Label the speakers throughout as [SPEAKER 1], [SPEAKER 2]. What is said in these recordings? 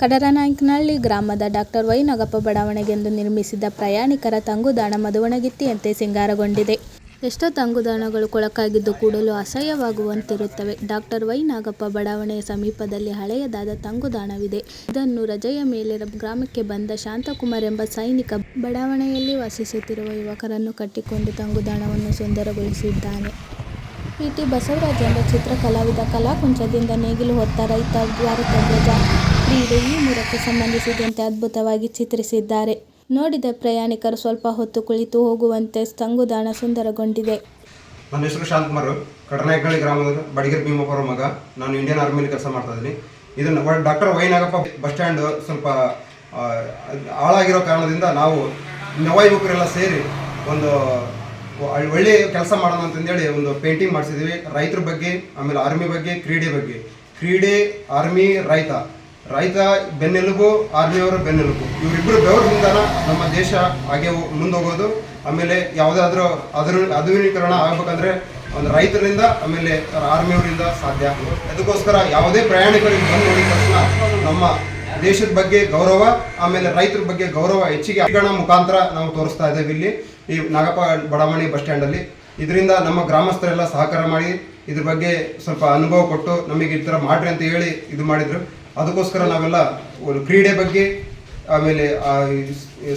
[SPEAKER 1] ಕಡರನಾಯಕನಹಳ್ಳಿ ಗ್ರಾಮದ doctor Y Nagappa ಬಡಾವಣೆಗೆಂದು ನಿರ್ಮಿಸಿದ್ದ ಪ್ರಯಾಣಿಕರ ತಂಗುದಾಣ ಮದುವಣಗಿತ್ತಿಯಂತೆ ಸಿಂಗಾರಗೊಂಡಿದೆ. ಎಷ್ಟೋ ತಂಗುದಾಣಗಳು ಕೊಳಕಾಗಿದ್ದು ಕೂಡಲು ಅಸಹ್ಯವಾಗುವಂತಿರುತ್ತವೆ. ಡಾಕ್ಟರ್ ವೈ ನಾಗಪ್ಪ ಬಡಾವಣೆಯ ಸಮೀಪದಲ್ಲಿ ಹಳೆಯದಾದ ತಂಗುದಾಣವಿದೆ. ಇದನ್ನು ರಜೆಯ ಮೇಲೆ ಗ್ರಾಮಕ್ಕೆ ಬಂದ ಶಾಂತಕುಮಾರ್ ಎಂಬ ಸೈನಿಕ ಬಡಾವಣೆಯಲ್ಲಿ ವಾಸಿಸುತ್ತಿರುವ ಯುವಕರನ್ನು ಕಟ್ಟಿಕೊಂಡು ತಂಗುದಾಣವನ್ನು ಸುಂದರಗೊಳಿಸಿದ್ದಾನೆ. ಪಿ. ಟಿ. ಬಸವರಾಜ್ ಎಂಬ ಚಿತ್ರಕಲಾವಿದ ಕಲಾಕುಂಚದಿಂದ ನೇಗಿಲು ಹೊತ್ತ ರೈತ, ಭಾರತ ಧ್ವಜ, ಕ್ರೀಡೆ ಈ ಮೂರಕ್ಕೆ ಸಂಬಂಧಿಸಿದಂತೆ ಅದ್ಭುತವಾಗಿ ಚಿತ್ರಿಸಿದ್ದಾರೆ. ನೋಡಿದ ಪ್ರಯಾಣಿಕರು ಸ್ವಲ್ಪ ಹೊತ್ತು ಕುಳಿತು ಹೋಗುವಂತೆ ತಂಗುದಾಣ ಸುಂದರಗೊಂಡಿದೆ.
[SPEAKER 2] ನನ್ನ ಹೆಸರು ಶಾಂತಕುಮಾರ್ ಕಡನಾಯಕನಹಳ್ಳಿ ಗ್ರಾಮದ ಬಡಿಗೇರ್ ಭೀಮಪ್ಪರ ಮಗ. ನಾನು ಇಂಡಿಯನ್ ಆರ್ಮಿಯಲ್ಲಿ ಕೆಲಸ ಮಾಡ್ತಾ ಇದ್ದೀನಿ. ಇದನ್ನು doctor Y Nagappa bus stand ಸ್ವಲ್ಪ ಹಾಳಾಗಿರೋ ಕಾರಣದಿಂದ ನಾವು ನವ ಯುವಕರೆಲ್ಲ ಸೇರಿ ಒಂದು ಒಳ್ಳೆಯ ಒಳ್ಳೆ ಕೆಲಸ ಮಾಡೋಣ ಅಂತಂದೇಳಿ ಒಂದು ಪೇಂಟಿಂಗ್ ಮಾಡಿಸಿದ್ವಿ. ರೈತರ ಬಗ್ಗೆ, ಆಮೇಲೆ ಆರ್ಮಿ ಬಗ್ಗೆ, ಕ್ರೀಡೆ ಬಗ್ಗೆ. ಕ್ರೀಡೆ ಆರ್ಮಿ ರೈತ. ರೈತ ಬೆನ್ನೆಲುಬು, ಆರ್ಮಿಯವರ ಬೆನ್ನೆಲುಬು. ಇವರಿಬ್ಬರು ಬೆವರಿಂದನ ನಮ್ಮ ದೇಶ ಹಾಗೆ ಮುಂದೋಗೋದು. ಆಮೇಲೆ ಯಾವುದಾದ್ರೂ ಅದರ, ಆಧುನೀಕರಣ ಆಗ್ಬೇಕಂದ್ರೆ ಒಂದು ರೈತರಿಂದ, ಆಮೇಲೆ ಆರ್ಮಿಯವರಿಂದ ಸಾಧ್ಯ ಅದಕ್ಕೋಸ್ಕರ ಯಾವುದೇ ಪ್ರಯಾಣಿಕರಿಗೆ ಬಂದು ನೋಡಿದ ತಕ್ಷಣ ನಮ್ಮ ದೇಶದ ಬಗ್ಗೆ ಗೌರವ, ಆಮೇಲೆ ರೈತರ ಬಗ್ಗೆ ಗೌರವ ಹೆಚ್ಚಿಗೆ ಅಭಿಗಣ ಮುಖಾಂತರ ನಾವು ತೋರಿಸ್ತಾ ಇದ್ದೇವೆ ಇಲ್ಲಿ, ಈ ನಾಗಪ್ಪ ಬಡಾವಣೆ ಬಸ್ ಸ್ಟ್ಯಾಂಡಲ್ಲಿ. ಇದರಿಂದ ನಮ್ಮ ಗ್ರಾಮಸ್ಥರೆಲ್ಲ ಸಹಕಾರ ಮಾಡಿ, ಇದ್ರ ಬಗ್ಗೆ ಸ್ವಲ್ಪ ಅನುಭವ ಕೊಟ್ಟು ನಮಗೆ ಈ ಥರ ಮಾಡ್ರಿ ಅಂತ ಹೇಳಿ ಇದು ಮಾಡಿದ್ರು. ಅದಕ್ಕೋಸ್ಕರ ನಾವೆಲ್ಲ ಒಂದು ಕ್ರೀಡೆ ಬಗ್ಗೆ, ಆಮೇಲೆ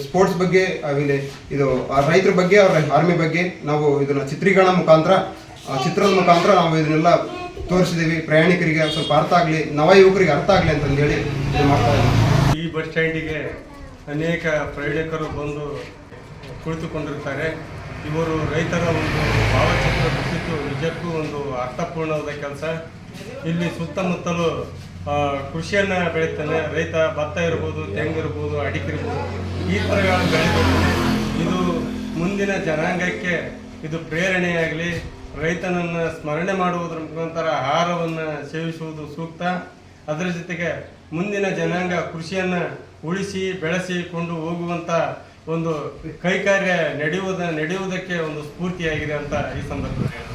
[SPEAKER 2] ಸ್ಪೋರ್ಟ್ಸ್ ಬಗ್ಗೆ, ಆಮೇಲೆ ಇದು ರೈತರ ಬಗ್ಗೆ, ಅವರ ಆರ್ಮಿ ಬಗ್ಗೆ ನಾವು ಇದನ್ನ ಚಿತ್ರೀಕರಣ ಮುಖಾಂತರ ಚಿತ್ರದ ಮುಖಾಂತರ ನಾವು ಇದನ್ನೆಲ್ಲ ತೋರಿಸಿದ್ದೀವಿ. ಪ್ರಯಾಣಿಕರಿಗೆ ಸ್ವಲ್ಪ ಅರ್ಥ ಆಗಲಿ ನವ ಯುವಕರಿಗೆ ಅರ್ಥ ಆಗಲಿ ಅಂತಂದೇಳಿ ಇದು ಮಾಡ್ತಾ ಇದ್ದೀವಿ.
[SPEAKER 3] ಈ ಬಸ್ ಸ್ಟ್ಯಾಂಡಿಗೆ ಅನೇಕ ಪ್ರಯಾಣಿಕರು ಬಂದು ಕುಳಿತುಕೊಂಡಿರ್ತಾರೆ. ಇವರು ರೈತರ ಒಂದು ಭಾವಚಿತ್ರ ಬಿಟ್ಟಿದ್ದು ನಿಜಕ್ಕೂ ಒಂದು ಅರ್ಥಪೂರ್ಣವಾದ ಕೆಲಸ. ಇಲ್ಲಿ ಸುತ್ತಮುತ್ತಲು ಕೃಷಿಯನ್ನ ಬೆಳೀತಾನೆ, ರೈತ ಭತ್ತ ಇರ್ಬೋದು ತೆಂಗಿರ್ಬೋದು ಅಡಿಕೆ ಇರ್ಬೋದು, ಈ ಥರಗಳನ್ನು ಬೆಳಿತಾನೆ ಇದು ಮುಂದಿನ ಜನಾಂಗಕ್ಕೆ ಇದು ಪ್ರೇರಣೆಯಾಗಲಿ, ರೈತನನ್ನು ಸ್ಮರಣೆ ಮಾಡುವುದರ ಮುಖಾಂತರ ಆಹಾರವನ್ನು ಸೇವಿಸುವುದು ಸೂಕ್ತ. ಅದರ ಜೊತೆಗೆ ಮುಂದಿನ ಜನಾಂಗ ಕೃಷಿಯನ್ನು ಉಳಿಸಿ ಬೆಳೆಸಿಕೊಂಡು ಹೋಗುವಂಥ ಒಂದು ಕೈಕಾರ್ಯ ನಡೆಯುವುದ, ನಡೆಯುವುದಕ್ಕೆ ಒಂದು ಸ್ಫೂರ್ತಿಯಾಗಿದೆ ಅಂತ ಈ ಸಂದರ್ಭದಲ್ಲಿ